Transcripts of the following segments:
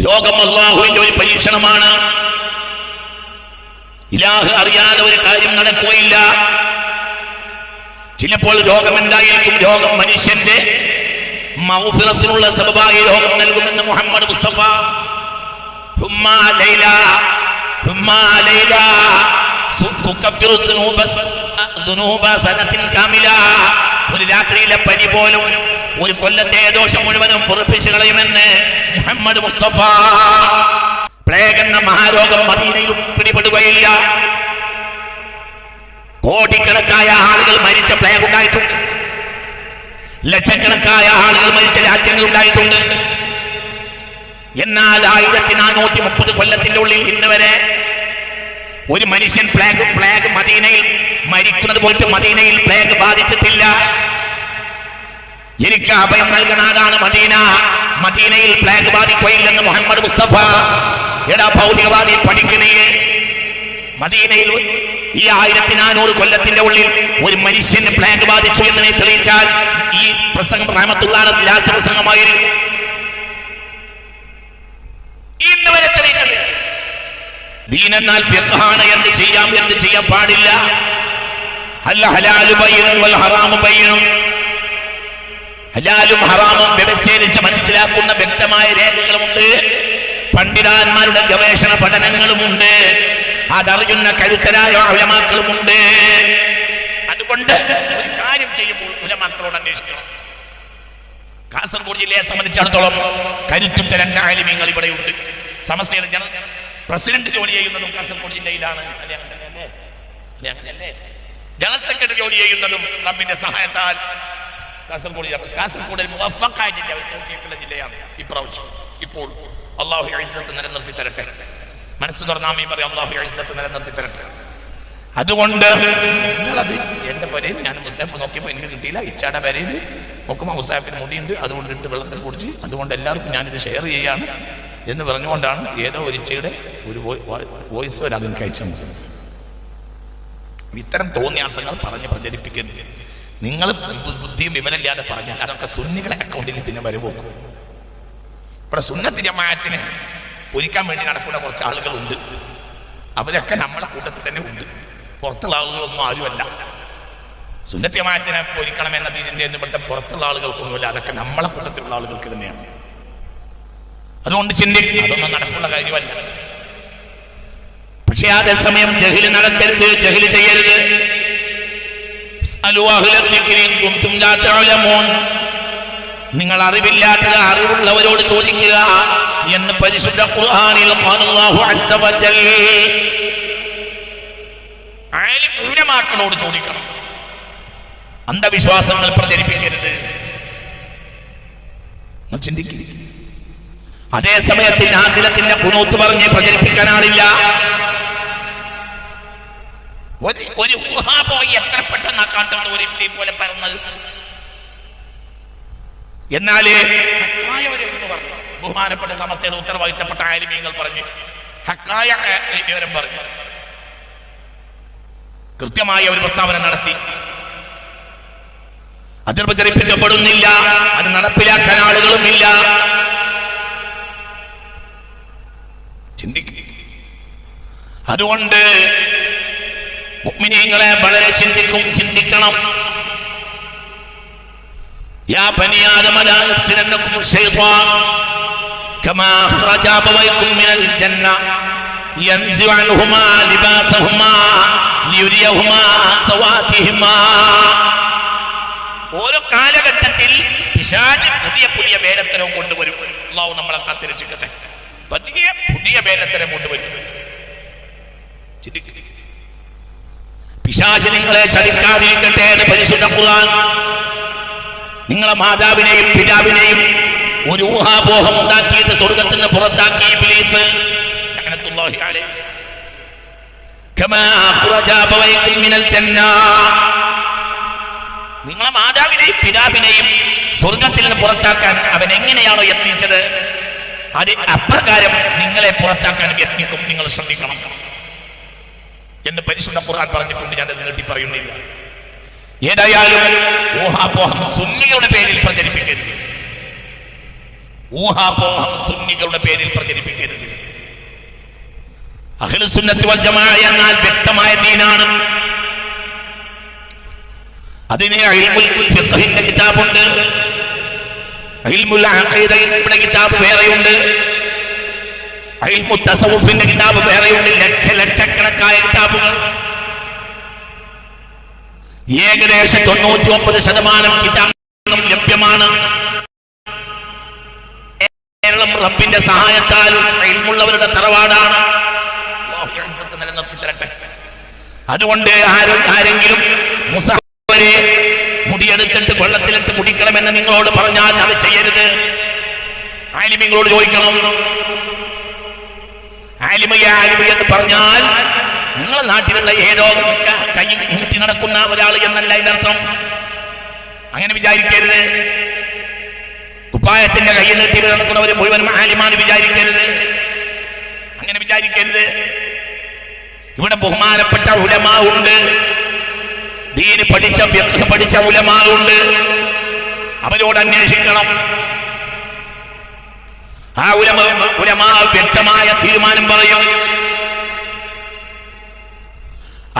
രോഗം അള്ളാഹുവിന്റെ ഒരു പരീക്ഷണമാണ്. ഇലാഹ് അറിയാതെ ഒരു കാര്യം നടക്കുകയില്ല. ചിലപ്പോൾ രോഗം എന്തായിരിക്കും? രോഗം മനുഷ്യന്റെ മൗഫിറത്തിനുള്ള സബബായി രോഗം നൽകുമെന്ന് മുഹമ്മദ് മുസ്തഫ. ഒരു രാത്രിയിലെ പനി പോലും ഒരു കൊല്ലത്തെ ദോഷം മുഴുവനും പൊറപ്പിച്ചു കളയുമെന്ന് മുഹമ്മദ് മുസ്തഫ. പ്ലേഗ് എന്ന മഹാരോഗം മദീനയിൽ പിടിപെടുകയില്ല. കോടിക്കണക്കായ ആളുകൾ മരിച്ച പ്ലേഗ് ഉണ്ടായിട്ടുണ്ട് ലക്ഷക്കണക്കായ ആളുകൾ മരിച്ച രാജ്യങ്ങൾ ഉണ്ടായിട്ടുണ്ട് എന്നാൽ ആയിരത്തി നാനൂറ്റി മുപ്പത് കൊല്ലത്തിന്റെ ഉള്ളിൽ ഇന്ന് വരെ ഒരു മനുഷ്യൻ പ്ലേഗ് പ്ലേഗ് മദീനയിൽ മരിക്കുന്നത് പോയിട്ട് മദീനയിൽ പ്ലേഗ് ബാധിച്ചിട്ടില്ല. എനിക്ക് അഭയം നൽകണാതാണ് മദീന. മദീനയിൽ പ്ലേഗ് ബാധിക്കുകയില്ലെന്ന് മുഹമ്മദ് മുസ്തഫ. എടാ ഭൗതികവാദി പഠിക്കണേ മദീനയിൽ ഈ ആയിരത്തി നാനൂറ് കൊല്ലത്തിന്റെ ഉള്ളിൽ ഒരു മനുഷ്യന് പ്ലേഗ് ബാധിച്ചു എന്ന് നീ തെളിയിച്ചാൽ ഈ പ്രസംഗം റഹമത്തുള്ള ലാസ്റ്റ് പ്രസംഗമായിരുന്നു വരെ എന്ത് ചെയ്യാം എന്ത് ചെയ്യാൻ പാടില്ല? അല്ല ഹലാലു ബയ്യനും ഹറാമു ബയ്യനും ഹലാലും ഹറാമും വ്യവച്ഛേദിച്ച് മനസ്സിലാക്കുന്ന വ്യക്തമായ രേഖകളുമുണ്ട്. പണ്ഡിതാന്മാരുടെ ഗവേഷണ പഠനങ്ങളുമുണ്ട്. അതറിയുന്ന കരുത്തരായ ഉലമാക്കളുമുണ്ട്. അതുകൊണ്ട് ഒരു കാര്യം ചെയ്യുമ്പോൾ ഉലമാക്കളോട് അന്വേഷിക്കണം. കാസർഗോഡ് ജില്ലയെ സംബന്ധിച്ചിടത്തോളം കരുത്തുറ്റ രണ്ട് ആലിമ്യങ്ങൾ ഇവിടെയുണ്ട്. സമസ്തയുടെ ജന പ്രസിഡന്റ് ജോലി ചെയ്യുന്നതും കാസർഗോഡ് ജില്ലയിലാണ്. ജനറൽ സെക്രട്ടറി ജോലി ചെയ്യുന്നതും റബ്ബിന്റെ സഹായത്താൽ കാസർഗോഡ് ജില്ല. കാസർഗോഡിൽ മുവഫക്കായ ജില്ല തോക്കിയിട്ടുള്ള ജില്ലയാണ് ഇപ്രാവശ്യം ഇപ്പോൾ അള്ളാഹു എഴുത്തത്ത് നിലനിർത്തി തരട്ടെ. മനസ്സ് തുറന്നാമീ പറയും അള്ളാഹു എഴുത്തത്ത് നിലനിർത്തി തരട്ടെ. അതുകൊണ്ട് നിങ്ങളത് എന്റെ പേരയിൽ ഞാൻ മുസാഫ് നോക്കിയപ്പോൾ എനിക്ക് കിട്ടിയില്ല. ഇച്ചാടെ പേരയിൽ നോക്കുമ്പോൾ മുസാഫിന് മുടിയുണ്ട്. അതുകൊണ്ട് ഇട്ട് വെള്ളത്തിൽ കുടിച്ച് അതുകൊണ്ട് എല്ലാവർക്കും ഞാനിത് ഷെയർ ചെയ്യാണ് എന്ന് പറഞ്ഞുകൊണ്ടാണ് ഏതോ ഒരു ഇച്ചയുടെ ഒരു വോയിസ് വരെ അതെനിക്ക് അയച്ചു. ഇത്തരം തോന്നിയാസങ്ങൾ പറഞ്ഞ് പ്രചരിപ്പിക്കരുത്. നിങ്ങൾ ബുദ്ധിയും വിവരമില്ലാതെ പറഞ്ഞാൽ അതൊക്കെ സുന്നികളെ അക്കൗണ്ടിൽ പിന്നെ വരവോക്കും. ഇവിടെ സുന്നത്തി ജമാഅത്തിനെ പൊരിക്കാൻ വേണ്ടി നടക്കുന്ന കുറച്ച് ആളുകളുണ്ട്. അവരൊക്കെ നമ്മളെ കൂട്ടത്തിൽ തന്നെ ഉണ്ട്. പുറത്തുള്ള ആളുകളൊന്നും ആരുമല്ല. സുന്നത്തി ജമാഅത്തിനെ പൊരിക്കണമെന്ന തീരുന്ന ഇവിടുത്തെ പുറത്തുള്ള ആളുകൾക്കൊന്നുമില്ല. അതൊക്കെ നമ്മളെ കൂട്ടത്തിലുള്ള ആളുകൾക്ക് തന്നെയാണ്. അതുകൊണ്ട് ചിന്തിക്കും അതൊന്നും നടക്കുള്ള കാര്യമല്ല. പക്ഷേ അതേസമയം ജഹിൽ നടത്തരുത് ജഹിൽ ചെയ്യരുത്. നിങ്ങൾ അറിവില്ലാത്തത് അറിവുള്ളവരോട് ചോദിക്കുക എന്ന് പരിശുദ്ധ ഖുർആനിൽ ഉലമാക്കളോട് ചോദിക്കണം. അന്ധവിശ്വാസങ്ങൾ പ്രചരിപ്പിക്കരുത്. ചിന്തിക്കുക അതേ സമയത്തിന് ആസിലത്തിന്റെ കുനൂത്ത് പറഞ്ഞ് പ്രചരിപ്പിക്കാൻ ആളില്ല. ഒരു ഒരു ഊഹാ പോയി എത്ര പെട്ടെന്ന് ഒരു ഇട്ടി പോലെ പറഞ്ഞത് എന്നാൽ ഒരു എന്ന് പറഞ്ഞു. ബഹുമാനപ്പെട്ട സമസ്തയുടെ ഉത്തരവാദിത്തപ്പെട്ട ആലിമീങ്ങൾ പറഞ്ഞു. ഹക്കായ വിവരം പറഞ്ഞു. കൃത്യമായ ഒരു പ്രസ്താവന നടത്തി. അത് പ്രചരിപ്പിക്കപ്പെടുന്നില്ല അത് നടപ്പിലാക്കാൻ ആളുകളുമില്ല. ചിന്തിക്കും. അതുകൊണ്ട് മുഅ്മിനീങ്ങളെ വളരെ ചിന്തിക്കും ചിന്തിക്കണം يا بني آدم لا يفتننكم الشيطان كما أخرج أبويكم من الجنة ينزع عنهما لباسهما ليريهما سواتهما ഓരോ കാലഘട്ടത്തിൽ പിശാച് പുതിയ പുതിയ വേലത്തരം കൊണ്ടുവരും അള്ളാഹു നമ്മളെ കാത്തിരക്ഷിക്കട്ടെ പുതിയ പുതിയ വേലത്തരം കൊണ്ടുവരും ചിന്തിക്കുക പിശാച് നിങ്ങളെ ചതിക്കാതിരിക്കട്ടെ എന്ന് പരിശുദ്ധ ഖുർആൻ നിങ്ങളെ മാതാവിനെയും പിതാവിനെയും ഒരു ഊഹാപോഹം ഉണ്ടാക്കിയിട്ട് സ്വർഗത്തിന് പുറത്താക്കി ഇബ്ലീസ്. നിങ്ങളെ മാതാവിനെയും പിതാവിനെയും സ്വർഗത്തിൽ നിന്ന് പുറത്താക്കാൻ അവൻ എങ്ങനെയാണോ യത്നിച്ചത്? അത് അപ്രകാരം നിങ്ങളെ പുറത്താക്കാൻ യത്നിക്കും നിങ്ങൾ ശ്രദ്ധിക്കണം. എന്ന് പരിശുദ്ധ ഖുർആൻ പറഞ്ഞിട്ടുണ്ട്. ഞാൻ നീട്ടി പറയുന്നില്ല. ഏതായാലും ഊഹാപോഹം സുന്നികളുടെ പേരിൽ പ്രചരിപ്പിക്കരുത്. ഊഹാപോഹം സുന്നികളുടെ പേരിൽ പ്രചരിപ്പിക്കരുത്. അഖിലുസുന്നത്തി വൽ ജമാഅ എന്നാൽ വ്യക്തമായ ദീനാണ്. അതിനെ ഫിഖഹിന്റെ കിതാബുണ്ട്. ഇൽമുൽ അഖീദയുടെ കിതാബ് വേറെയുണ്ട്. തസവുഫിന്റെ കിതാബ് വേറെയുണ്ട് ലക്ഷ ലക്ഷക്കണക്കായ കിതാബുകൾ. ഏകദേശം തൊണ്ണൂറ്റി ഒമ്പത് ശതമാനം കിതാബുകളും ലഭ്യമാണ്. കേരളം റബ്ബിന്റെ സഹായത്താൽ ഇൽമുള്ളവരുടെ തറവാടാണ്. നിലനിർത്തി തരട്ടെ. അതുകൊണ്ട് ആരും ആരെങ്കിലും മുസാഫരെ മുടിയെടുത്തിട്ട് വെള്ളത്തിലിട്ട് കുടിക്കണമെന്ന് നിങ്ങളോട് പറഞ്ഞാൽ അത് ചെയ്യരുത്. ആലിമിങ്ങളോട് ചോദിക്കണം. എന്ന് പറഞ്ഞാൽ നിങ്ങളെ നാട്ടിലുള്ള ഏതോ ക- നീട്ടി നടക്കുന്ന ഒരാൾ എന്നല്ല ഇതിനർത്ഥം. അങ്ങനെ വിചാരിക്കരുത്. കുപ്പായത്തിന്റെ കൈ നീട്ടി നടക്കുന്നവർ മുഴുവനും ആലിമാണ് വിചാരിക്കരുത്. അങ്ങനെ വിചാരിക്കരുത്. ഇവിടെ ബഹുമാനപ്പെട്ട ഉലമാവുണ്ട് ദീന് പഠിച്ച പഠിച്ച ഉലമാവുണ്ട് അവരോട് അന്വേഷിക്കണം. ആ ഉലമ ഉലമാ വ്യക്തമായ തീരുമാനം പറയും.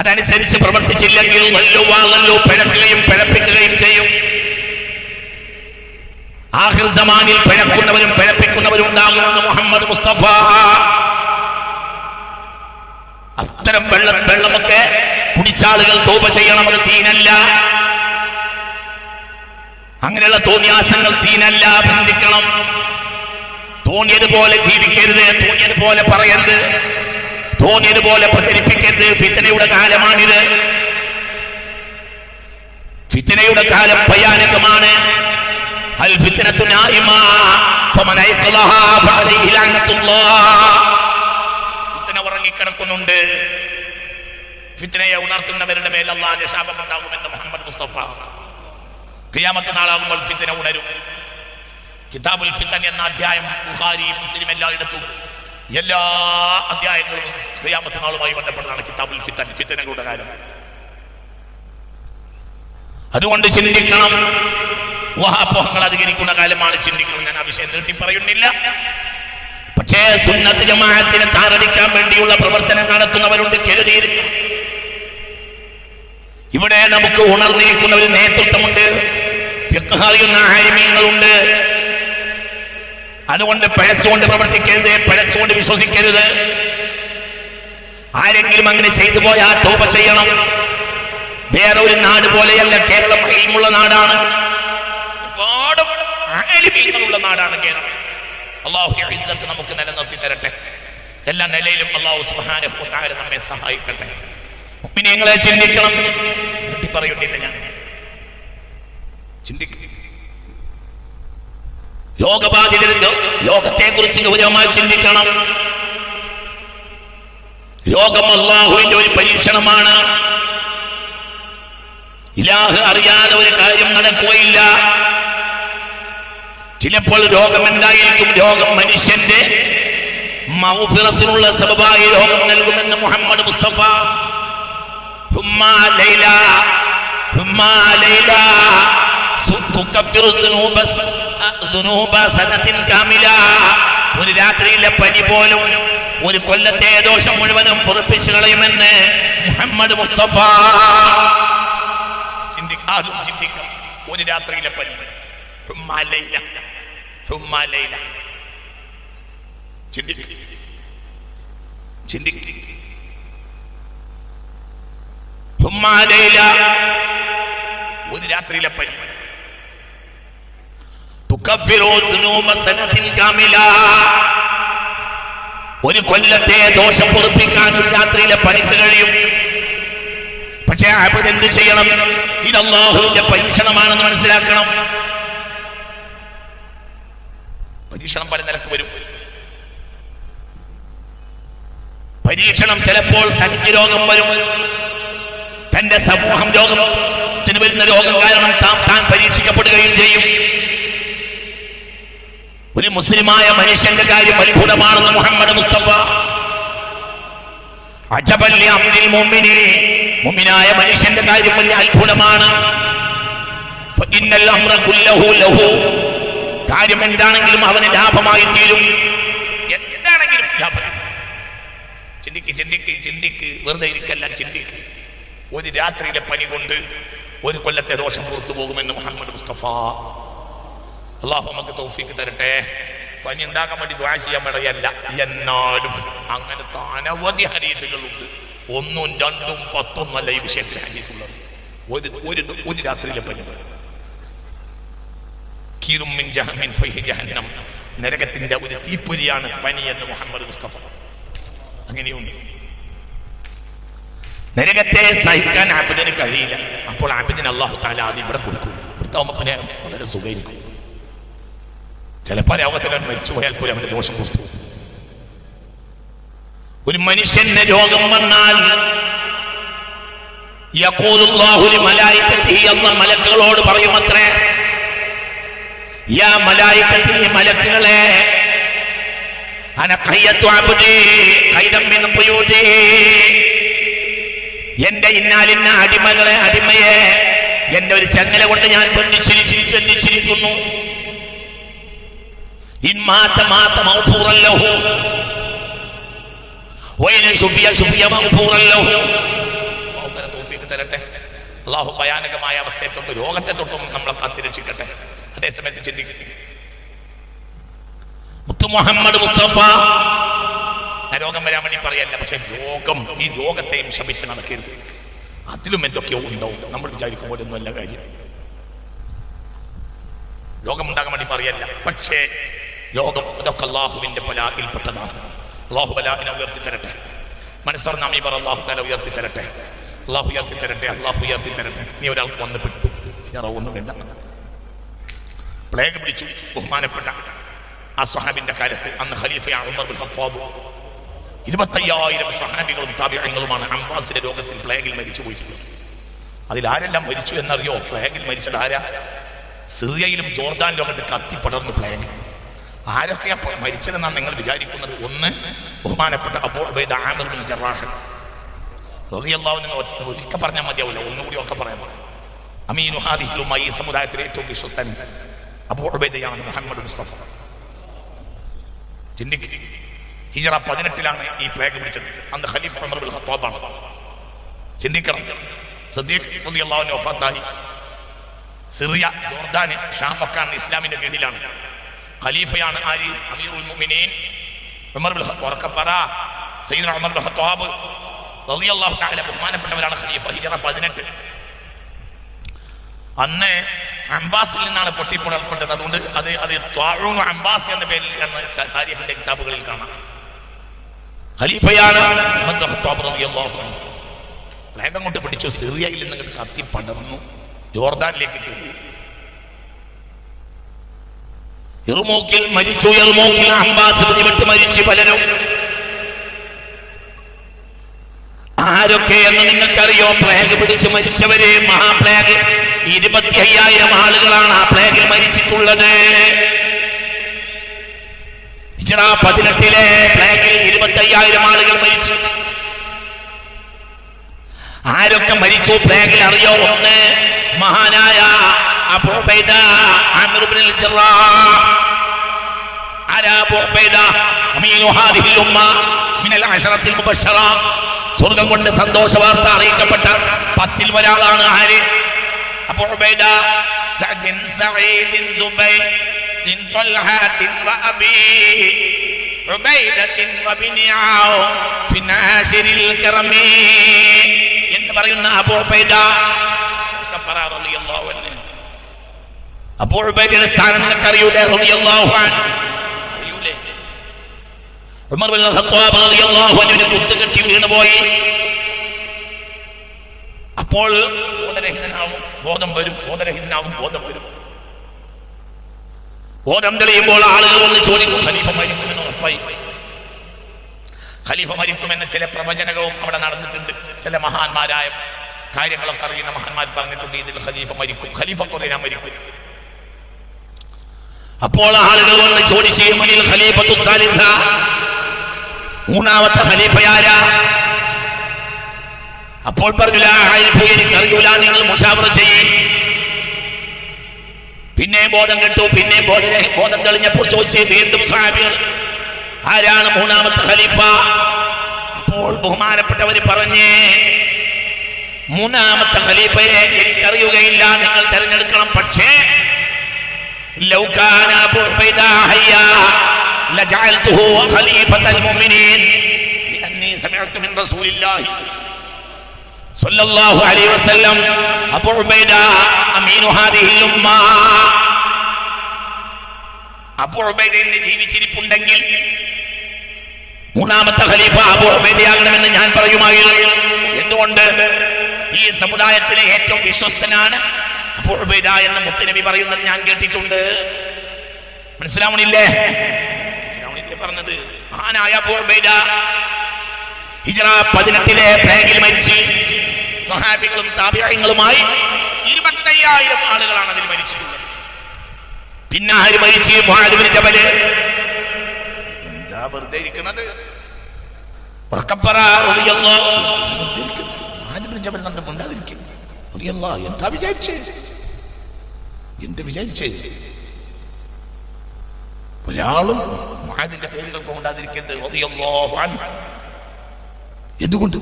അതനുസരിച്ച് പ്രവർത്തിച്ചില്ലെങ്കിൽ വല്ലോ വാങ്ങല്ലോ പിഴക്കുകയും പിഴപ്പിക്കുകയും ചെയ്യും. ആഹിർ സമാനിൽ പിഴക്കുന്നവരും പിഴപ്പിക്കുന്നവരും ഉണ്ടാകുമെന്ന് മുഹമ്മദ് മുസ്തഫ. അത്തരം വെള്ളം വെള്ളമൊക്കെ കുടിച്ചാളുകൾ തോപ ചെയ്യണം അത് തീനല്ല അങ്ങനെയുള്ള തോന്നിയാസങ്ങൾ തീനല്ല ബന്ധിക്കണം. തോന്നിയതുപോലെ ജീവിക്കരുത് തോന്നിയതുപോലെ പറയരുത് തോന്നിയതുപോലെ പ്രചരിപ്പിക്കരുത്. ഫിത്തനയുടെ കാലമാണിത്. ഫിത്തനയുടെ കാലം ഭയാനകമാണ്. ഫഅലൈഹി ലഅനത്തുല്ലാഹ് ഉറങ്ങിക്കിടക്കുന്നുണ്ട്. ഫിത്തനയെ ഉണർത്തുന്നവരുടെ മേൽ അള്ളാഹിന്റെ ശാപം ഉണ്ടാകുമെന്ന് മുഹമ്മദ് മുസ്തഫ. ഖിയാമത്ത് നാളാകുമ്പോൾ ഫിത്തന ഉണരും. കിതാബുൽ ഫിത്തൻ എന്ന അധ്യായം ബുഖാരി മുസ്ലിം എല്ലായിടത്തും എല്ലാ അധ്യായങ്ങളും ഖിയാമത്ത് നാളുമായി ബന്ധപ്പെട്ടതാണ് കിതാബുൽ ഫിത്തൻ ഫിത്തനകളുടെ കാലം. അതുകൊണ്ട് ചിന്തിക്കണം. ഊഹാപോഹങ്ങൾ അധികരിക്കുന്ന കാലമാണ് ചിന്തിക്കണം ഞാൻ ആ വിഷയം നീട്ടി പറയുന്നില്ല. പക്ഷേ സുന്നത്ത് ജമാഅത്തിനെ താറടിക്കാൻ വേണ്ടിയുള്ള പ്രവർത്തനം നടത്തുന്നവരുണ്ട് കരുതിയിരിക്കണം. ഇവിടെ നമുക്ക് ഉണർന്നിരിക്കുന്ന ഒരു നേതൃത്വമുണ്ട്. അറിയുന്ന ആലിമീങ്ങളുണ്ട്. അതുകൊണ്ട് പിഴച്ചുകൊണ്ട് പ്രവർത്തിക്കരുത് പിഴച്ചുകൊണ്ട് വിശ്വസിക്കരുത്. ആരെങ്കിലും അങ്ങനെ ചെയ്തു പോയാൽ തോപ ചെയ്യണം. വേറെ ഒരു നാട് പോലെയല്ല കേരളം അയിമുള്ള നാടാണ്. ഒരുപാട് ആലിമീങ്ങളുള്ള നാടാണ് കേരളം. അള്ളാഹു ഇജ്ജത്ത് നമുക്ക് നിലനിർത്തി തരട്ടെ. എല്ലാ നിലയിലും അള്ളാഹു സുബ്ഹാനഹു തആല നമ്മെ സഹായിക്കട്ടെ. മുഅ്മിനീങ്ങളെ ചിന്തിക്കണം. പറയുന്നില്ല ഞാൻ. ചിന്തിക്കും. രോഗബാധിതരുടെ രോഗത്തെക്കുറിച്ച് ഗൗരവമായി ചിന്തിക്കണം. രോഗം അള്ളാഹുവിന്റെ ഒരു പരീക്ഷണമാണ്. ഇലാഹ് അറിയാതെ ഒരു കാര്യം നടക്കുകയില്ല. ചിലപ്പോൾ രോഗം എന്തായിരിക്കും? രോഗം മനുഷ്യന്റെ മൗഫിറത്തിനുള്ള സബബായി രോഗം നൽകുമെന്ന് മുഹമ്മദ് മുസ്തഫ. ലൈല ലൈല ഒരു രാത്രിയിലെ പനി പോലും ഒരു കൊല്ലത്തെ ദോഷം മുഴുവനും പൊറപ്പിച്ചു കളയുമെന്ന് മുഹമ്മദ് മുസ്തഫ. ചിന്തിക്ക ചിന്തിക്കാം. ഒരു രാത്രിയിലെ പനി. ഹുമ്മാ ലൈല. ചിന്തിക്ക. ചിന്തിക്ക. ഒരു രാത്രിയിലെ പനി. ഒരു കൊല്ലത്തെ ദോഷം പൊറുപ്പിക്കാൻ ഒരു രാത്രിയിലെ പണിക്ക് കഴിയും. പക്ഷെ അബദ് എന്ത് ചെയ്യണം? ഇത് പരീക്ഷണമാണെന്ന് മനസ്സിലാക്കണം. പരീക്ഷണം പല നിലയ്ക്ക് വരും. പരീക്ഷണം ചിലപ്പോൾ തനിക്ക് രോഗം വരും. തന്റെ സമൂഹം രോഗത്തിന് വരുന്ന രോഗം കാരണം താൻ താൻ പരീക്ഷിക്കപ്പെടുകയും ചെയ്യും. ഒരു മുസ്ലിമായ മനുഷ്യന്റെ കാര്യം അത്ഭുതമാണെന്ന് മുഹമ്മദ് മുസ്തഫ. അജബല്ലി അബ്ദിൽ മുഅ്മിനി മുഅ്മിനായ മനുഷ്യന്റെ കാര്യം വലിയ അത്ഭുതമാണ്. ഫഇന്നൽ ലഹു. കാര്യം എന്താണെങ്കിലും അവന് ലാഭമായി തീരും. എന്താണെങ്കിലും ലാഭം. ചിന്തിക്ക് ചിന്തിക്ക് ചിന്തിക്ക്. വെറുതെ ഇരിക്കല്ല ചിന്തിക്ക്. ഒരു രാത്രിയിലെ പനി കൊണ്ട് ഒരു കൊല്ലത്തെ ദോഷം പുറത്തു പോകുമെന്ന് മുഹമ്മദ് മുസ്തഫ. അള്ളാഹു നമുക്ക് തൗഫീക്ക് തരട്ടെ. പനി ഉണ്ടാക്കാൻ വേണ്ടി ദ്വാ ചെയ്യാൻ വേണ്ടിയല്ല എന്നാലും അങ്ങനത്തെ അനവധി ഹരീറ്റുകളുണ്ട് ഒന്നും രണ്ടും പത്തൊന്നും അല്ല ഈ വിഷയത്തിൽ ഹരീഫുള്ളത് ഒരു ഒരു ഒരു രാത്രിയിലെ പനി കീറും മിൻ ജഹമിൻ ഫൈഹി ജഹന്നം. നരകത്തിന്റെ ഒരു തീപ്പൊരിയാണ് പനി എന്ന് മുഹമ്മദ് മുസ്തഫ. അങ്ങനെയുണ്ട്. നരകത്തെ സഹിക്കാൻ ആബിദിന് കഴിയില്ല. അപ്പോൾ ആബിദിന് അള്ളാഹു താല ആദ്യം ഇവിടെ കൊടുക്കും. ഇവിടുത്തെ വളരെ സുഖമായിരിക്കും. ചിലപ്പോൾ രോഗത്തിൽ അവൻ മരിച്ചുപോയാൽ പോലും അവന്റെ ദോഷം കൊടുത്തു. ഒരു മനുഷ്യന് രോഗം വന്നാൽ അല്ലാ മലക്കുകളോട് പറയുമത്രേ യാ മലായിക്കത്തി മലക്കുകളെ എന്റെ ഇന്നാലിന്ന അടിമകളെ അടിമയെ എന്റെ ഒരു ചങ്ങല കൊണ്ട് ഞാൻ ബന്ധിച്ചിരിച്ചിരിച്ചു തരട്ടെ. അള്ളാഹു ഭയാനകമായ അവസ്ഥയെ രോഗത്തെ തൊട്ടും നമ്മളെ കാത്തിരക്ഷിക്കട്ടെ അതേസമയത്ത് ചിന്തിക്കും. മുത്തു മുഹമ്മദ് മുസ്തഫ. രോഗം വരാൻ വേണ്ടി പറയല്ല പക്ഷെ രോഗം ഈ രോഗത്തെയും ശപിച്ച് നടക്കരുത്. അതിലും എന്തൊക്കെയോ ഉണ്ടാവും. നമ്മൾ വിചാരിക്കും പോലെ ഒന്നും അല്ല കാര്യം. രോഗം ഉണ്ടാകാൻ വേണ്ടി പറയല്ല പക്ഷേ രോഗം അതൊക്കെ അള്ളാഹുവിന്റെ ബലായിൽപ്പെട്ടതാണ്. അള്ളാഹു ബലാഹിനെ ഉയർത്തി തരട്ടെ മനസ്സറിഞ്ഞ പറ അള്ളാഹു തല ഉയർത്തി തരട്ടെ അള്ളാഹു ഉയർത്തി തരട്ടെ അള്ളാഹു ഉയർത്തി തരട്ടെ നീ ഒരാൾക്ക് വന്ന് പെട്ടു. ഒന്നും വേണ്ട. പ്ലേഗ് പിടിച്ചു. ബഹുമാനപ്പെട്ട ആ സഹാബിന്റെ കാലത്ത് അന്ന് ഖലീഫയാണ് ഉമർ ബിൻ ഖത്താബ് ഇരുപത്തയ്യായിരം സഹാബികളും താപിഴങ്ങളുമാണ് അംബാസിന്റെ രോഗത്തിൽ പ്ലേഗിൽ മരിച്ചു പോയിട്ടുള്ളത്. അതിലാരെല്ലാം മരിച്ചു എന്നറിയോ? പ്ലേഗിൽ മരിച്ചത് ആരാ? സിറിയയിലും ജോർദാൻ ലോകത്ത് കത്തിപ്പടർന്നു പ്ലേഗ്. ആരൊക്കെയാ മരിച്ചതെന്നാണ് നിങ്ങൾ വിചാരിക്കുന്നത്? ഒന്ന് ബഹുമാനപ്പെട്ട Abu Ubaida Amir bin Jarrah ഒരിക്കൽ പറഞ്ഞാൽ മതിയാവില്ല ഒന്നുകൂടി ഒക്കെ പറയാൻ അമീനു ഹാദിഹിലുമായി ഈ സമുദായത്തിലെ ഏറ്റവും വിശ്വസ്തൻ അബൂ ഉബൈദയാണ് മുഹമ്മദ് മുസ്തഫ. ചിന്തിക്ക് ഹിജറ പതിനെട്ടിലാണ് ഈ പ്ലേഗ് പിടിച്ചത്. അന്ന് ഖലീഫ ഉമർ ബിൻ ഖത്താബാണ്. ചിന്തിക്കണം. സദ്ദീഖ് റളിയല്ലാഹു അൻഹു വഫാത്തായി. സിറിയ ജോർദാന് ഷാമൊക്കെ അന്ന് ഇസ്ലാമിന്റെ കീഴിലാണ്. ഖലീഫയാണ് ആര്? അമീറുൽ മുഅ്മിനീൻ. ഉമർ ബിൻ ഖത്താബ് ഉറക്കെ പറ സയ്യിദുന ഉമർ ബിൻ ഖത്താബ് റളിയല്ലാഹു തആല ബഹുമാനപ്പെട്ടവരാണ് ഖലീഫ. ഹിജറ പതിനെട്ട്. അന്ന് അംബാസിൽ നിന്നാണ് പൊട്ടിപ്പുറപ്പെട്ടത് അതുകൊണ്ട് അത് അത് ത്വാഉൻ അംബാസ് എന്ന പേരിൽ എന്ന താരിഖിന്റെ കിതാബുകളിൽ കാണാം. ഖലീഫയാണ് അങ്ങോട്ട് പിടിച്ചു. സിറിയയിൽ നിന്ന് കത്തി പടർന്നു. ജോർദാനിലേക്ക് കയറി. എറുമോക്കിൽ മരിച്ചു എറുമോക്കിൽ അംബാസ് പിടിപെട്ട് മരിച്ചു പലരും. ആരൊക്കെ എന്ന് നിങ്ങൾക്കറിയോ? പ്ലേഗ് പിടിച്ച് മരിച്ചവര് മഹാപ്ലേഗ് ഇരുപത്തി അയ്യായിരം ആളുകളാണ് ആ പ്ലേഗിൽ മരിച്ചിട്ടുള്ളത്. പതിനെട്ടിലെ പ്ലേഗിൽ ഇരുപത്തി അയ്യായിരം ആളുകൾ മരിച്ചു. ആരൊക്കെ മരിച്ചു? പ്ലേഗിൽ അറിയോ? ഒന്ന് മഹാനായ അബൂ ഉബൈദ ആമിർ ഇബ്നുൽ ജറാഹ് ആരാ അബൂ ഉബൈദ അമീനു ഹാദിഹിൽ ഉമ്മ മിനൽ അശറത്തിൽ മുബശ്ശറ സ്വർഗം കൊണ്ട് സന്തോഷ വാർത്ത അറിയിക്കപ്പെട്ട പത്തിൽ ഒരാളാണ് ആര് അബൂ ഉബൈദ സഅദിൻ സഈദിൻ സുബൈർ طلحة وأبي عبيدة وبن عوف في ناشر الكرم എന്ന് പറയുന്ന അബൂ ഉബൈദ കപ്പറ റളിയല്ലാഹു അൻഹു അബൂ ഉബൈദയുടെ സ്ഥാനം നിനക്ക് അറിയൂലേ അറിയൂലേ? ഉമർ ബിൻ ഖത്താബ് വീണുപോയി. അപ്പോൾ ബോധരഹിതനാവും ബോധം വരും ബോധരഹിതനാവും ബോധം വരും. ബോധം തെളിയുമ്പോൾ ആളുകൾ ഒന്ന് ചോദിക്കും ഖലീഫ മരിക്കുമെന്ന് ഉറപ്പായി. ഖലീഫ മരിക്കുമെന്ന ചില പ്രവചനങ്ങളും അവിടെ നടന്നിട്ടുണ്ട്. ചില മഹാന്മാരായ കാര്യങ്ങളൊക്കെ അറിയുന്ന മഹാന്മാർ പറഞ്ഞിട്ടുണ്ട് ഇതിൽ ഖലീഫ മരിക്കും ഖലീഫ കുറേ ഞാൻ മരിക്കും. അപ്പോൾ ആളുകൾ വന്ന് ചോദിച്ചു മനിൽ ഖലീഫത്തു മൂന്നാമത്തെ ഖലീഫയാരാ അപ്പോൾ പറഞ്ഞില്ല എനിക്ക് നിങ്ങൾ മുഷാവറ ചെയ്യേ. പിന്നെ ബോധം കെട്ടു പിന്നെ ബോധന ബോധം തെളിഞ്ഞപ്പോൾ ചോദിച്ച് വീണ്ടും സാബികൾ ആരാണ് മൂന്നാമത്തെ ഖലീഫ? അപ്പോൾ ബഹുമാനപ്പെട്ടവർ പറഞ്ഞേ മൂന്നാമത്തെ ഖലീഫയെ എനിക്കറിയുകയില്ല നിങ്ങൾ തെരഞ്ഞെടുക്കണം പക്ഷേ لو كان أبو عبيدة حيا لجعلته خليفة المؤمنين لأني سمعت من رسول الله صلى الله عليه وسلم أبو عبيدة أمين هذه الأمة അബു ഉബൈദ ഇന്ന് ജീവിച്ചിരിപ്പുണ്ടെങ്കിൽ മൂന്നാമത്തെ ഖലീഫ അബു ഉബൈദയാകണമെന്ന് ഞാൻ പറയുമായിരുന്നു എന്തുകൊണ്ട് ഈ സമുദായത്തിലെ ഏറ്റവും വിശ്വസ്തനാണ് ഉബൈദ എന്ന് മുത്തനബി പറയുന്നത് ഞാൻ കേട്ടിട്ടുണ്ട്. മനസ്സിലാവണില്ലേ? മനസ്സിലാവണില്ലേ പറഞ്ഞത്? മഹാനായ അബു ഉബൈദ ഹിജ്റ പതിനെട്ടിലെ പ്ലേഗിൽ മരിച്ച് സഹാബികളും താപ്യങ്ങളുമായി ഇരുപത്തയ്യായിരം ആളുകളാണ് അതിൽ മരിച്ചിട്ടുള്ളത്. പിന്നെ ആര് മരിച്ച്? Muadh bin Jabal. എന്താ വെറുതെ ഇരിക്കുന്നത്? ഉറക്കപ്പറ. മുആദ് ജബൽ കണ്ട് മിണ്ടാതിരിക്കുന്നു എന്താ വിചാരിച്ചേ എന്ത് വിചാരിച്ചേ ഒരാളും മുആദിന്റെ പേരുകൾ കൊണ്ടാതിരിക്കുന്നത് റളിയല്ലാഹു അൻഹു എന്തുകൊണ്ട്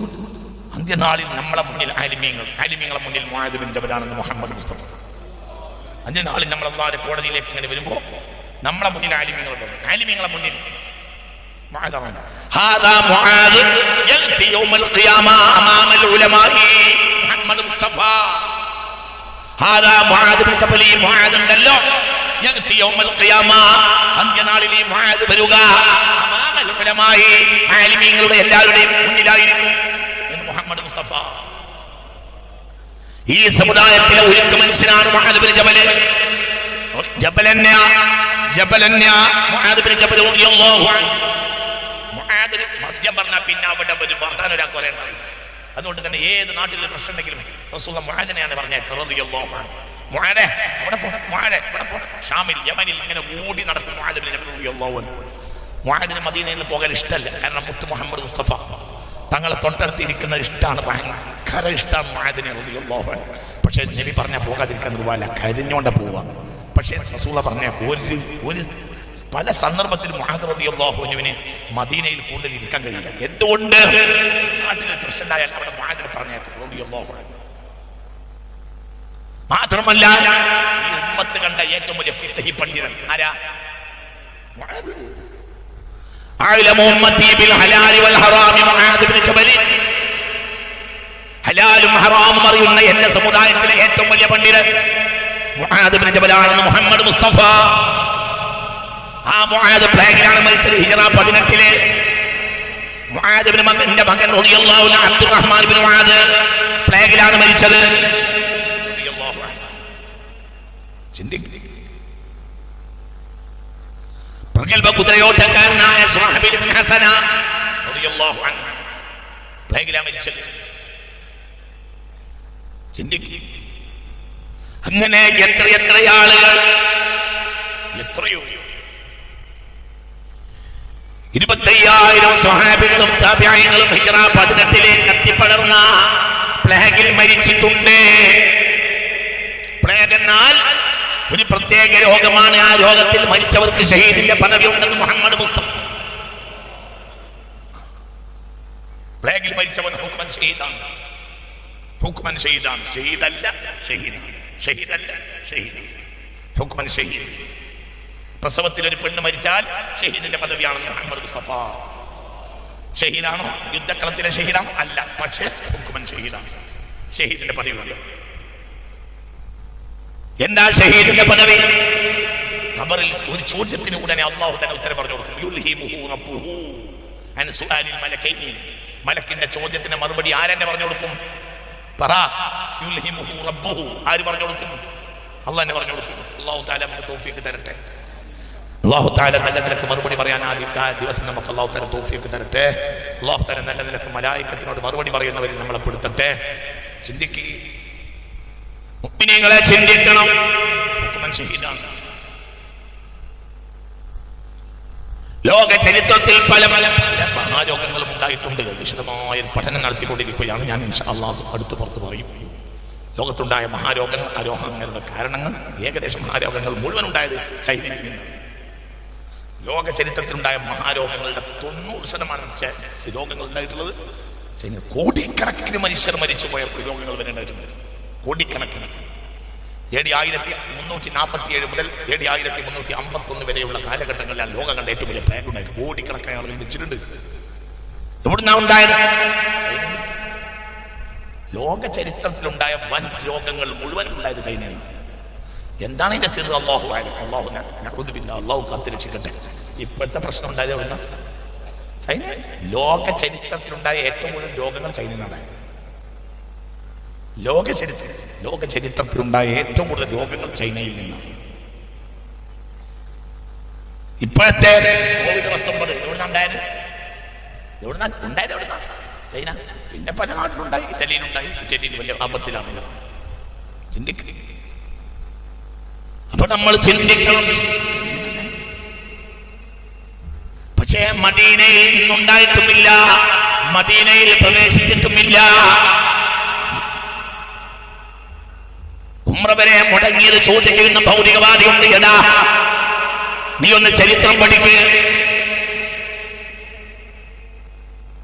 അന്ത്യനാളിൽ നമ്മളെ മുന്നിൽ ആലിമീങ്ങൾ ആലിമീങ്ങളെ മുന്നിൽ മുആദ് ബിൻ ജബലാണെന്ന് മുഹമ്മദ് മുസ്തഫ അന്ത്യനാളിൽ നമ്മൾ അള്ളാഹുടെ കോടതിയിലേക്ക് ഇങ്ങനെ വരുമ്പോ നമ്മളെ മുന്നിൽ ആലിമീങ്ങളുണ്ട് ആലിമീങ്ങളെ മുന്നിൽ മുആദ് പറഞ്ഞു, "ഹാദാ മുആദ് യഅ്തി യൗമൽ ഖിയാമ അമാമ العلماء മുഹമ്മദ് മുസ്തഫ. ഈ ആലിമീങ്ങളുടെ എല്ലാവരുടെയും മുന്നിലായിരിക്കും എന്ന് മുഹമ്മദ് മുസ്തഫ. ഈ സമുദായത്തിലെ ഒരുക്ക മനുഷ്യനാണ് മുഹാദിബിൻ ജബൽ. ജബലന്യ ജബലന്യ മുഹാദിബിൻ ജബൽ മദ്യം പറഞ്ഞ പിന്നെ അവിടെ ഒരു വർദ്ധാനൊരാൾക്ക് വരേണ്ടത് അതുകൊണ്ട് തന്നെ ഏത് നാട്ടിലെ പ്രശ്നം ഉണ്ടെങ്കിലും റസൂല മുഹാദിനെയാണ് പറഞ്ഞത് ഷാമിൽ യമനിൽ ഇങ്ങനെ ഓടി നടക്കും മുആദിന് മദീനയിൽ നിന്ന് പോകാൻ ഇഷ്ടമല്ല. കാരണം മുത്ത് മുഹമ്മദ് മുസ്തഫ തങ്ങളെ തൊട്ടടുത്തിരിക്കുന്ന ഇഷ്ടമാണ് ഭയങ്കര ഇഷ്ടമാണ് മുഹാദിനെ അൻഹു. പക്ഷേ നബി പറഞ്ഞാൽ പോകാതിരിക്കാൻ നിർവാല കരിഞ്ഞോണ്ട പോവാ പക്ഷേ റസൂല പറഞ്ഞ ഒരു ഒരു പല സന്ദർഭത്തിൽ മുഹാദ്രതി അള്ളാഹുവിനുവിന് മദീനയിൽ കൂടുതൽ ഇരിക്കാൻ കഴിയില്ല. എന്തുകൊണ്ട്? നാട്ടിലെ പ്രശ്നമുണ്ടായാൽ അവിടെ മുഹാദിനെ പറഞ്ഞേക്കും മാത്രമല്ല ഉമ്മത്ത് കണ്ട ഏറ്റവും വലിയ പണ്ഡിതൻ ആരാ? ഹലാലും അറിയുന്ന എന്റെ സമുദായത്തിലെ ഏറ്റവും വലിയ പണ്ഡിതൻ മുഹമ്മദ് മുസ്തഫ. ആ മുആദ് പ്ലേഗിലാണ് മരിച്ചത് ഹിജറ പതിനെട്ടിൽ. മുആദ് ബിൻ മകന്റെ മകൻ റളിയല്ലാഹു അൻഹു അബ്ദുറഹ്മാൻ ബിൻ മുഹാദ് പ്ലേഗിലാണ് മരിച്ചത്. പ്രഗൽഭ കുതിരയോട്ടക്കാരനായ സ്വാഹബിൻ ഹസന റളിയല്ലാഹു അൻഹു പ്ലേഗിലാണ് മരിച്ചത്. ചിന്തിക്ക്. അങ്ങനെ എത്ര എത്ര ആളുകൾ എത്രയോ ഇരുപത്തയ്യായിരം സ്വഹാബികളും താപ്യായങ്ങളും ഹിജറ പതിനെട്ടിലേക്ക് എത്തിപ്പടർന്ന പ്ലേഗിൽ മരിച്ചിട്ടുണ്ട്. പ്ലേഗ് എന്നാൽ ഒരു പ്രത്യേക രോഗമാണ്. ആ രോഗത്തിൽ മരിച്ചവർക്ക് ഷഹീദിന്റെ പദവി ഉണ്ടെന്ന് മുഹമ്മദ് മുസ്തഫ. പ്ലേഗിൽ മരിച്ചവൻ ഹുക്മൻ ഷഹീദാണ്. ഹുക്മൻ ഷഹീദാണ്. ഷഹീദല്ല ഷഹീദാണ്. ഷഹീദല്ല ഷഹീദ് ഹുക്മൻ ഷഹീദ്. പ്രസവത്തിൽ ഒരു പെണ്ണ് മരിച്ചാൽ ഷഹീദിന്റെ പദവിയാണെന്ന് മുഹമ്മദ് മുസ്തഫ. ഷഹീദാണോ? യുദ്ധക്കളത്തിലെ ഷഹീദാം അല്ല പക്ഷേ ഹുക്കുമൻ ഷഹീദാണ്. ഷഹീദിന്റെ പദവിയുണ്ട്. എന്താ ഷഹീദിന്റെ പദവി? ഖബറിൽ ഒരു ചോദ്യത്തിന് ഉടനെ അള്ളാഹു തന്നെ ഉത്തരം പറഞ്ഞു കൊടുക്കും മലക്കിന്റെ ചോദ്യത്തിന് മറുപടി ആരെന്നെ പറഞ്ഞു കൊടുക്കും? പറ. ആര് പറഞ്ഞു കൊടുക്കും? അള്ളാഹ് പറഞ്ഞു കൊടുക്കും. അള്ളാഹു താല നമുക്ക് തൗഫീക്ക് തരട്ടെ. അള്ളാഹു താല നല്ല നിലയ്ക്ക് മറുപടി പറയാൻ ആദ്യം ദിവസം നമുക്ക് അള്ളാഹു താല തോഫിയൊക്കെ തരട്ടെ. അള്ളാഹു താല നല്ല നിലയ്ക്ക് മലായിക്കത്തിനോട് മറുപടി പറയുന്നവരിൽ നമ്മളെ പെടുത്തട്ടെ. ചിന്തിക്കുക ചിന്തിക്കണം. ലോക ചരിത്രത്തിൽ പല പല പല മഹാരോഗങ്ങളും ഉണ്ടായിട്ടുണ്ട്. വിശദമായ പഠനം നടത്തിക്കൊണ്ടിരിക്കുകയാണ്. ഞാൻ അള്ളാഹ് അടുത്ത് പുറത്ത് പറയും. ലോകത്തുണ്ടായ മഹാരോഗങ്ങൾ ആരോഹങ്ങളുടെ കാരണങ്ങൾ ഏകദേശം മഹാരോഗങ്ങൾ മുഴുവൻ ഉണ്ടായത് ചൈനയിൽ നിന്ന് ലോക ചരിത്രത്തിലുണ്ടായ മഹാരോഗങ്ങളുടെ തൊണ്ണൂറ് ശതമാനം രോഗങ്ങൾ ഉണ്ടായിട്ടുള്ളത് കോടിക്കണക്കിന് മനുഷ്യർ മരിച്ചു പോയ രോഗങ്ങൾ വരെ ഉണ്ടായിട്ടുണ്ട്. കോടിക്കണക്കിന്. ഡി ആയിരത്തി മുന്നൂറ്റി നാൽപ്പത്തി ഏഴ് മുതൽ ഡി ആയിരത്തി മുന്നൂറ്റി അമ്പത്തി ഒന്ന് വരെയുള്ള കാലഘട്ടങ്ങളിലാണ് ലോകം കണ്ട ഏറ്റവും വലിയ പ്ലേഗ് ഉണ്ടായത് കോടിക്കണക്കായ ആളുകൾ മരിച്ചിട്ടുണ്ട്. എവിടുന്നാ ഉണ്ടായത്. ലോക ചരിത്രത്തിലുണ്ടായ വൻ രോഗങ്ങൾ മുഴുവൻ ഉണ്ടായത് ചൈനയിൽ നിന്നാണ്. എന്താണ് ഇതിന്റെ സിർ? അള്ളാഹു അള്ളാഹു പിന്നെ അള്ളാഹു കാത്തിരക്ഷിക്കട്ടെ ഇപ്പോഴത്തെ പ്രശ്നം ഉണ്ടായത് ഒന്ന് ചൈന ലോക ചരിത്രത്തിലുണ്ടായ ഏറ്റവും കൂടുതൽ രോഗങ്ങൾ ചൈനയിലുണ്ടായി ലോക ചരിത്രം ലോക ചരിത്രത്തിലുണ്ടായ ഏറ്റവും കൂടുതൽ രോഗങ്ങൾ ചൈനയിൽ നിന്നാണ്. ഇപ്പോഴത്തെ കോവിഡ് പത്തൊമ്പത് എവിടുന്ന ഉണ്ടായത്? എവിടുന്ന ഉണ്ടായത് എവിടുന്ന? ചൈന. പിന്നെ പല നാട്ടിലുണ്ടായി. ഇറ്റലിയിലുണ്ടായി. ഇറ്റലിയിൽ വലിയ ആപത്തിലാണല്ലോ. ചിന്തിക്കുക അപ്പൊ നമ്മൾ ചിന്തിക്കണം. പക്ഷേ മദീനയിൽ നിന്നുണ്ടായിട്ടുമില്ല. മദീനയിൽ പ്രവേശിച്ചിട്ടുമില്ല. ഉമ്രവരെ വരെ മുടങ്ങിയത് ചോദിക്കുന്ന ഭൗതികവാദിയുണ്ട് എടാ നീ ഒന്ന് ചരിത്രം പഠിക്ക്.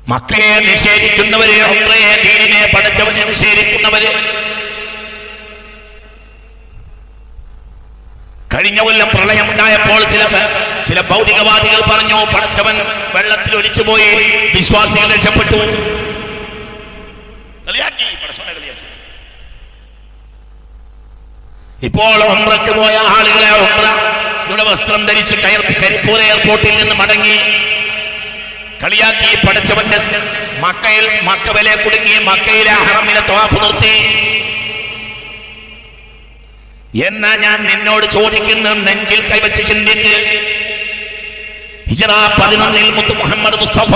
മക്കളെ നിഷേധിക്കുന്നവര് ഉമ്രയെ ദീനിനെ പഠിച്ചവനെ നിഷേധിക്കുന്നവര് കഴിഞ്ഞ കൊല്ലം പ്രളയമുണ്ടായപ്പോൾ ചില ചില ഭൗതികവാദികൾ പറഞ്ഞു പടച്ചവൻ വെള്ളത്തിൽ ഒലിച്ചുപോയി വിശ്വാസികൾ രക്ഷപ്പെട്ടു. ഇപ്പോൾ ഒമ്പ്രക്ക് പോയ ആളുകളെ ഒമ്പ്രയുടെ വസ്ത്രം ധരിച്ച് കയർ കരിപ്പൂർ എയർപോർട്ടിൽ നിന്ന് മടങ്ങി. കളിയാക്കി. പടച്ചവന്റെ മക്കയിൽ മക്കവലെ കുടുങ്ങി മക്കയിലെ ഹറമിലെ തോഫ് നിർത്തി. എന്നാ ഞാൻ നിന്നോട് ചോദിക്കുന്ന നെഞ്ചിൽ കൈവച്ച് ചിന്തിക്ക്. ഹിജറ പതിനൊന്നിൽ മുത്ത് മുഹമ്മദ് മുസ്തഫ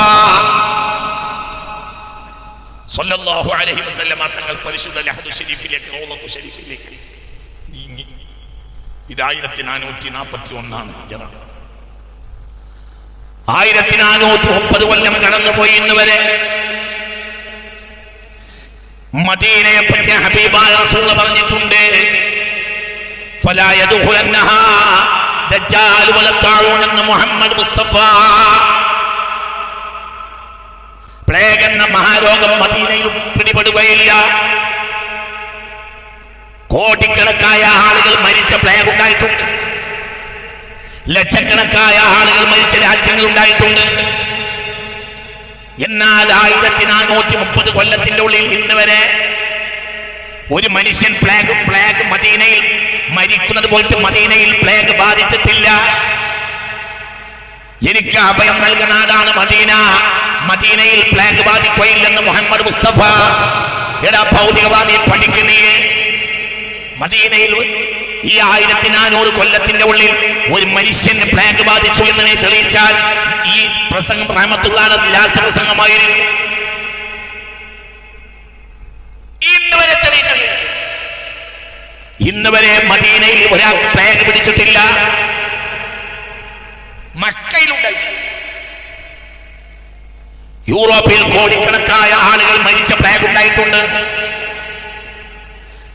സല്ലല്ലാഹു അലൈഹി വസല്ലമ തങ്ങൾ പരിശുദ്ധ ലഹദു ഷരീഫിലേക്ക് റൗളത്തു ഷരീഫിലേക്ക് നീങ്ങി. ഇത് ആയിരത്തി നാനൂറ്റി നാൽപ്പത്തി ഒന്നാണ് ഹിജറ. ആയിരത്തി നാനൂറ്റി മുപ്പത് കൊല്ലം കടന്നുപോയി ഇന്ന് വരെ. മദീനയെ പറ്റി ഹബീബായ റസൂൽ പറഞ്ഞിട്ടുണ്ട് മുഹമ്മദ് മുസ്തഫ പ്ലേഗ് എന്ന മഹാരോഗം മദീനയിൽ പിടിപെടുകയില്ല. കോടിക്കണക്കായ ആളുകൾ മരിച്ച പ്ലേഗ് ഉണ്ടായിട്ടുണ്ട്. ലക്ഷക്കണക്കായ ആളുകൾ മരിച്ച രാജ്യങ്ങൾ ഉണ്ടായിട്ടുണ്ട്. എന്നാൽ ആയിരത്തി നാനൂറ്റി മുപ്പത് കൊല്ലത്തിന്റെ ഉള്ളിൽ ഇന്ന് വരെ ഒരു മനുഷ്യൻ പ്ലേഗ് പ്ലേഗ് മദീനയിൽ മരിക്കുന്നത് പോയിട്ട് മദീനയിൽ പ്ലേഗ് ബാധിച്ചിട്ടില്ല. എനിക്ക് അഭയം നൽകുന്ന നാടാണ് മദീന. മദീനയിൽ പ്ലേഗ് ബാധിക്കുകയില്ലെന്ന് മുഹമ്മദ് മുസ്തഫ. എടാ ഭൗതികവാദി പഠിക്കുന്നേ മദീനയിൽ ഈ ആയിരത്തി നാനൂറ് കൊല്ലത്തിന്റെ ഉള്ളിൽ ഒരു മനുഷ്യന് പ്ലേഗ് ബാധിച്ചു എന്ന് തെളിയിച്ചാൽ ഈ പ്രസംഗം റഹമത്തുള്ളാണ് ലാസ്റ്റ് പ്രസംഗമായിരുന്നു. ഇന്ന് വരെ തെളിയിക്കുന്നത് ഇന്ന് വരെ മദീനയിൽ ഒരാൾ പ്ലേഗ് പിടിച്ചിട്ടില്ല. മക്കയിലുണ്ടായി. യൂറോപ്പിൽ കോടിക്കണക്കായ ആളുകൾ മരിച്ച പ്ലേഗ് ഉണ്ടായിട്ടുണ്ട്.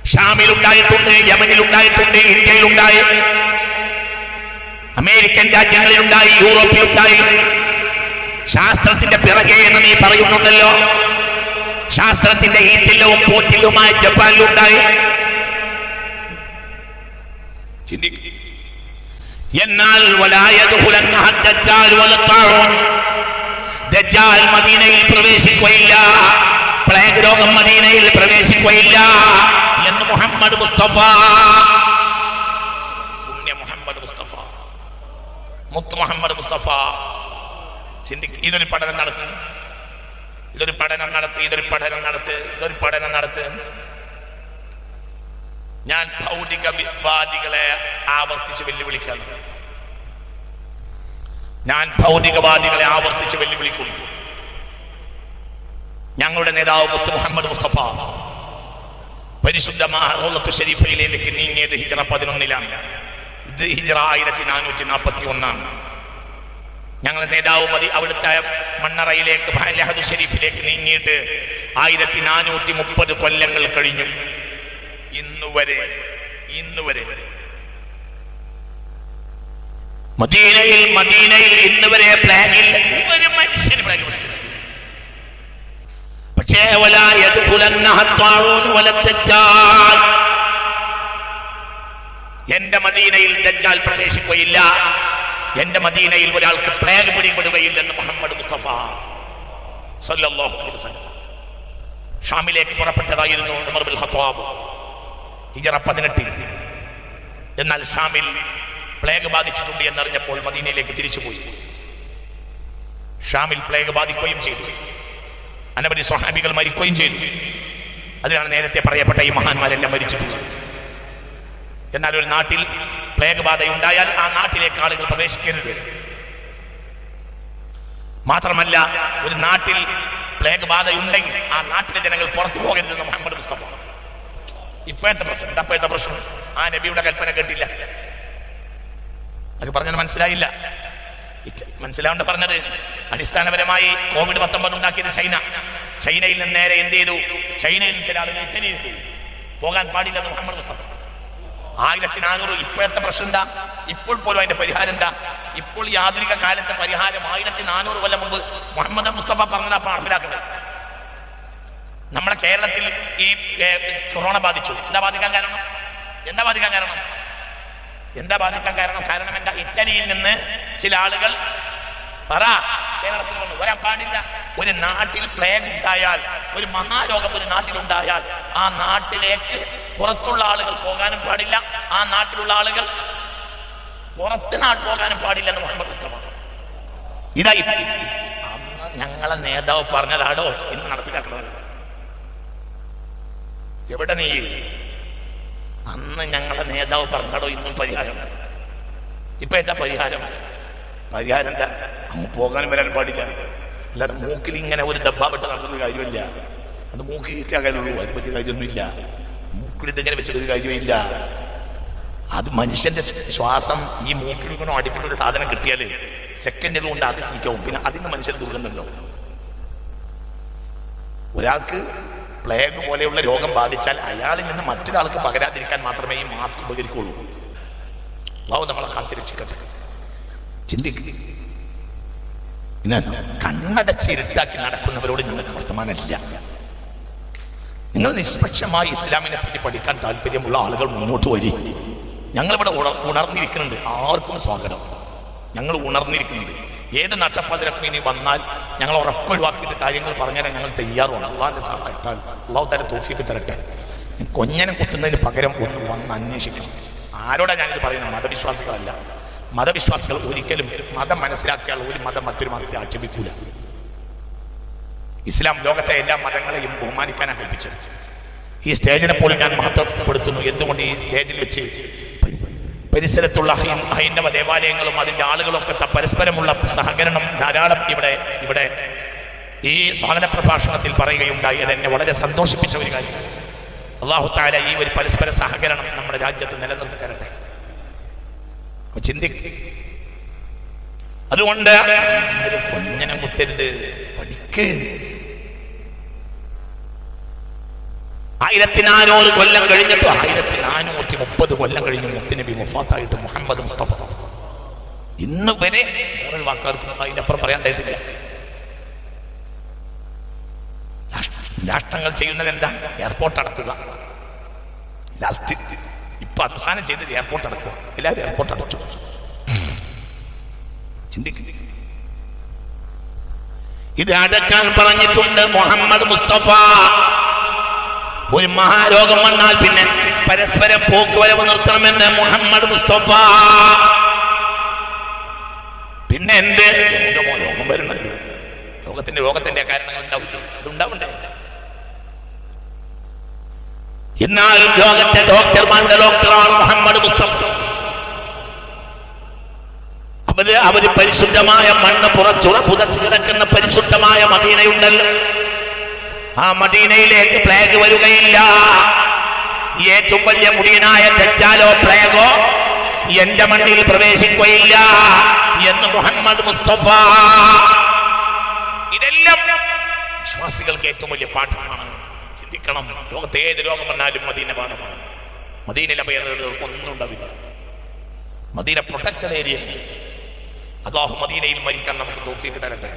ഷാമിൽ ഉണ്ടായിട്ടുണ്ട് യമനിൽ ഉണ്ടായിട്ടുണ്ട് ഇന്ത്യയിൽ ഉണ്ടായി. അമേരിക്കൻ രാജ്യങ്ങളിൽ ഉണ്ടായി യൂറോപ്പിൽ ഉണ്ടായി. ശാസ്ത്രത്തിന്റെ പിറകെ എന്ന് നീ പറയുന്നുണ്ടല്ലോ. ശാസ്ത്രത്തിന്റെ ഈറ്റില്ലവും പോറ്റില്ലുമായ ജപ്പാനിലുണ്ടായി ചിന്തിക്കുക എന്നാൽ. ദജ്ജാൽ മദീനയിൽ പ്രവേശിക്കുകയില്ല. പ്ലേഗ് രോഗം മദീനയിൽ പ്രവേശിക്കുകയില്ല എന്ന് മുഹമ്മദ് മുസ്തഫ. പുണ്യ മുഹമ്മദ് മുസ്തഫ. മുത്ത് മുഹമ്മദ് മുസ്തഫ. ചിന്തിക്ക്. ഇതൊരു പഠനം നടത്തി. ഇതൊരു പഠനം നടത്തി. ഇതൊരു പഠനം നടത്തി. ഇതൊരു പഠനം നടത്ത്. ഞാൻ ഭൗതികവാദികളെ ആവർത്തിച്ച് വെല്ലുവിളിക്കുന്നു ഞാൻ ഭൗതികവാദികളെ ആവർത്തിച്ച് വെല്ലുവിളിക്കുന്നു. ഞങ്ങളുടെ നേതാവ് മുത്ത് മുഹമ്മദ് മുസ്തഫ പരിശുദ്ധ ഷരീഫയിലേക്ക് നീങ്ങിയത് ഹിജറ പതിനൊന്നിലാണ്. ഇത് ഹിജറ ആയിരത്തി നാനൂറ്റി നാൽപ്പത്തി ഒന്നാണ് ഞങ്ങളുടെ നേതാവ് മതി അവിടുത്തെ മണ്ണറയിലേക്ക് ലഹദ് ഷരീഫിലേക്ക് നീങ്ങിയിട്ട് ആയിരത്തി നാനൂറ്റി മുപ്പത് കൊല്ലങ്ങൾ കഴിഞ്ഞു. ഇന്നുവരെ ഇന്നുവരെ മദീനയിൽ മദീനയിൽ ഇന്നുവരെ പ്ലാനിൽ ഒരു മനുഷ്യന് പ്ലാൻ പിടിച്ചില്ല പക്ഷേ എന്റെ മദീനയിൽ ദജ്ജാൽ പ്രവേശിക്കുകയില്ല. എന്റെ മദീനയിൽ ഒരാൾക്ക് പ്ലേഗ് പിടിപെടുകയില്ലെന്ന് മുഹമ്മദ് മുസ്തഫ സല്ലല്ലാഹു അലൈഹി വസല്ലം. ഷാമിലേക്ക് പുറപ്പെട്ടതായിരുന്നു ഉമർ ബിൻ ഖത്താബ്. ഹിജറ പതിനെട്ടിൽ എന്നാൽ ഷാമിൽ പ്ലേഗ് ബാധിച്ചിട്ടുണ്ട് എന്നറിഞ്ഞപ്പോൾ മദീനയിലേക്ക് തിരിച്ചുപോയി. ഷാമിൽ പ്ലേഗ് ബാധിക്കുകയും ചെയ്തു. അനവധി സ്വഹാബികൾ മരിക്കുകയും ചെയ്തു. അതിലാണ് നേരത്തെ പറയപ്പെട്ട ഈ മഹാന്മാരെല്ലാം മരിച്ചിട്ടുള്ളത്. എന്നാൽ ഒരു നാട്ടിൽ പ്ലേഗ് ബാധയുണ്ടായാൽ ആ നാട്ടിലേക്ക് ആളുകൾ പ്രവേശിക്കരുത്. മാത്രമല്ല ഒരു നാട്ടിൽ പ്ലേഗ് ബാധയുണ്ടെങ്കിൽ ആ നാട്ടിലെ ജനങ്ങൾ പുറത്തു പോകരുതെന്ന് മുഹമ്മദ് മുസ്തഫ. ഇപ്പോഴത്തെ പ്രശ്നം? ഇതപ്പോഴത്തെ പ്രശ്നം? ആ നബിയുടെ കൽപ്പന കേട്ടില്ല. അത് പറഞ്ഞത് മനസ്സിലായില്ല. മനസ്സിലാവേണ്ട പറഞ്ഞത്. അടിസ്ഥാനപരമായി കോവിഡ് പത്തൊമ്പത് ഉണ്ടാക്കിയത് ചൈന. ചൈനയിൽ നിന്ന് നേരെ എന്ത് ചെയ്തു? ചൈനയിൽ ചില ആളുകൾ പോകാൻ പാടില്ല മുഹമ്മദ് മുസ്തഫ. ആയിരത്തി നാനൂറ് ഇപ്പോഴത്തെ പ്രശ്നം എന്താ? ഇപ്പോൾ പോലും അതിന്റെ പരിഹാരം എന്താ? ഇപ്പോൾ ഈ ആധുനിക കാലത്തെ പരിഹാരം ആയിരത്തി നാനൂറ് കൊല്ലം മുമ്പ് മുഹമ്മദ് മുസ്തഫ പറഞ്ഞതാ നടപ്പിലാക്കുന്നത് നമ്മുടെ കേരളത്തിൽ ഈ കൊറോണ ബാധിച്ചു. എന്താ ബാധിക്കാൻ കാരണം? എന്താ ബാധിക്കാൻ കാരണം? എന്താ ബാധിക്കാൻ കാരണം? കാരണം എന്താ? ഇറ്റലിയിൽ നിന്ന് ചില ആളുകൾ പറ കേരളത്തിൽ വന്നു വരാൻ പാടില്ല. ഒരു നാട്ടിൽ പ്ലേഗ് ഉണ്ടായാൽ ഒരു മഹാരോഗം ഒരു നാട്ടിലുണ്ടായാൽ ആ നാട്ടിലേക്ക് പുറത്തുള്ള ആളുകൾ പോകാനും പാടില്ല. ആ നാട്ടിലുള്ള ആളുകൾ പുറത്ത് നാട്ടിൽ പോകാനും പാടില്ല എന്ന് മുഹമ്മദ് മുസ്തഫ ഇതായി അന്ന് ഞങ്ങളെ നേതാവ് പറഞ്ഞതാടോ? ഇന്ന് നടപ്പിലാക്കണത് എവിടെ നീ? അന്ന് ഞങ്ങളെ നേതാവ് പറഞ്ഞാടോ ഇന്നും പരിഹാരം? ഇപ്പൊ എന്താ പരിഹാരം? പരിഹാരം എന്താ? അങ്ങ് പോകാനും വരാൻ പാടില്ല. അല്ലാതെ മൂക്കിൽ ഇങ്ങനെ ഒരു ദബ്ബാപ്പെട്ട് നടക്കുന്ന കാര്യമില്ല. അത് മൂക്കി ഈറ്റാകാനുള്ളൂ അതിനെ പറ്റിയ കാര്യമൊന്നുമില്ല. മൂക്കിൽ വെച്ചിട്ട് ഒരു കാര്യമില്ല. അത് മനുഷ്യന്റെ ശ്വാസം ഈ മൂക്കിൽ ഇങ്ങനെ അടിപ്പിട്ട ഒരു സാധനം കിട്ടിയാൽ സെക്കൻഡിൽ കൊണ്ട് അത് ചീറ്റാവും പിന്നെ അതിന് മനുഷ്യൻ ദുർഗന്ധമുണ്ടോ ഒരാൾക്ക് പ്ലേഗ് പോലെയുള്ള രോഗം ബാധിച്ചാൽ അയാളിൽ നിന്ന് മറ്റൊരാൾക്ക് പകരാതിരിക്കാൻ മാത്രമേ ഈ മാസ്ക് ഉപകരിക്കുള്ളൂ. അള്ളാഹു നമ്മളെ കാത്തിരക്ഷിക്കട്ടെ ചിന്തിക്കുക കണ്ണടച്ച് ഇരുട്ടാക്കി നടക്കുന്നവരോട് നിങ്ങൾക്ക് വർത്തമാനമില്ല. നിങ്ങൾ നിഷ്പക്ഷമായി ഇസ്ലാമിനെ പറ്റി പഠിക്കാൻ താല്പര്യമുള്ള ആളുകൾ മുന്നോട്ട് വരി. ഞങ്ങളിവിടെ ഉണ- ഉണർന്നിരിക്കുന്നുണ്ട്. ആർക്കും സ്വാഗതം. ഞങ്ങൾ ഉണർന്നിരിക്കുന്നുണ്ട്. ഏത് നട്ടപ്പാതിരക്കും ഇനി വന്നാൽ ഞങ്ങൾ ഉറപ്പൊഴിവാക്കിയിട്ട് കാര്യങ്ങൾ പറഞ്ഞുതരാൻ ഞങ്ങൾ തയ്യാറുമാണ്. അള്ളാഹിന്റെ സഹായത്താൽ അള്ളാഹു തന്നെ തോഫിക്ക് തരട്ടെ. കൊഞ്ഞനെ കുത്തുന്നതിന് പകരം ഒന്ന് വന്ന് അന്വേഷിക്കണം. ആരോടാ ഞാനിത് പറയുന്നത്? മതവിശ്വാസികളല്ല. മതവിശ്വാസികൾ ഒരിക്കലും മതം മനസ്സിലാക്കിയാൽ ഒരു മതം മറ്റൊരു മതത്തെ ആക്ഷേപിക്കൂല. ഇസ്ലാം ലോകത്തെ എല്ലാ മതങ്ങളെയും ബഹുമാനിക്കാനാണ് കൽപ്പിച്ചത്. ഈ സ്റ്റേജിനെ പോലും ഞാൻ മഹത്വപ്പെടുത്തുന്നു. എന്തുകൊണ്ട് ഈ സ്റ്റേജിൽ വെച്ച് പരിസരത്തുള്ള ഹൈന്ദവ ദേവാലയങ്ങളും അതിന്റെ ആളുകളൊക്കെ പരസ്പരമുള്ള സഹകരണം ധാരാളം ഇവിടെ ഇവിടെ ഈ സ്വാഗത പ്രഭാഷണത്തിൽ പറയുകയുണ്ടായി. അത് എന്നെ വളരെ സന്തോഷിപ്പിച്ച ഒരു കാര്യം. അള്ളാഹു താല ഈ ഒരു പരസ്പര സഹകരണം നമ്മുടെ രാജ്യത്ത് നിലനിർത്തി തരട്ടെ അതുകൊണ്ട് കുഞ്ഞനെ കുത്തരുത് പഠിക്ക്. ആയിരത്തി നാനൂറ് കൊല്ലം കഴിഞ്ഞിട്ട്? ആയിരത്തി നാനൂറ്റി മുപ്പത് കൊല്ലം കഴിഞ്ഞ് മുത്തുനബി മുഫാത്തായിട്ട് മുഹമ്മദ് മുസ്തഫ. ഇന്ന് വരെ വേറൊരു വാക്കാർക്കും അതിനപ്പുറം പറയാണ്ടായിട്ടില്ല രാഷ്ട്ര- രാഷ്ട്രങ്ങൾ ചെയ്യുന്നത് എന്താ? എയർപോർട്ട് അടക്കുക. ലാസ്റ്റ് ഇപ്പൊ അവസാനം ചെയ്തത് എയർപോർട്ട് അടക്കുക. എല്ലാവരും എയർപോർട്ട് അടച്ചു. ഇത് അടക്കാൻ പറഞ്ഞിട്ടുണ്ട് മുഹമ്മദ് മുസ്തഫ. ഒരു മഹാരോഗം വന്നാൽ പിന്നെ പരസ്പരം പോക്കുവരവ് നിർത്തണമെന്ന് മുഹമ്മദ് മുസ്തഫ. പിന്നെ എന്ത്? രോഗം വരണല്ലോ രോഗത്തിന്റെ രോഗത്തിന്റെ കാരണങ്ങൾ ഉണ്ടാവില്ലേ? അതുണ്ടാവണ്ടേ? എന്നാലും ലോകത്തെ ഡോക്ടർമാരുടെ ഡോക്ടറാണ് മുഹമ്മദ് മുസ്തഫ. അവർ അവർ പരിശുദ്ധമായ മണ്ണ് പുറച്ചുറ പുതച്ചു കിടക്കുന്ന പരിശുദ്ധമായ മദീനയുണ്ടല്ലോ. ആ മദീനയിലേക്ക് പ്ലേഗ് വരികയില്ല. ഏറ്റവും വലിയ മുടിയനായ തെച്ചാലോ പ്ലേഗോ എന്റെ മണ്ണിൽ പ്രവേശിക്കുകയില്ല എന്ന് മുഹമ്മദ് മുസ്തഫ. ഇതെല്ലാം വിശ്വാസികൾക്ക് ഏറ്റവും വലിയ പാഠമാണ്. ചിന്തിക്കണം ലോകത്തെ ഏത് രോഗം വന്നാലും മദീന പാഠമാണ്. മദീനയിലെ പേരുകൾക്ക് ഒന്നും ഉണ്ടാവില്ല. മദീന പ്രൊട്ടക്റ്റഡ് ഏരിയ അള്ളാഹു മദീനയിൽ മരിക്കാൻ നമുക്ക് തോഫിക്ക് തരട്ടെ.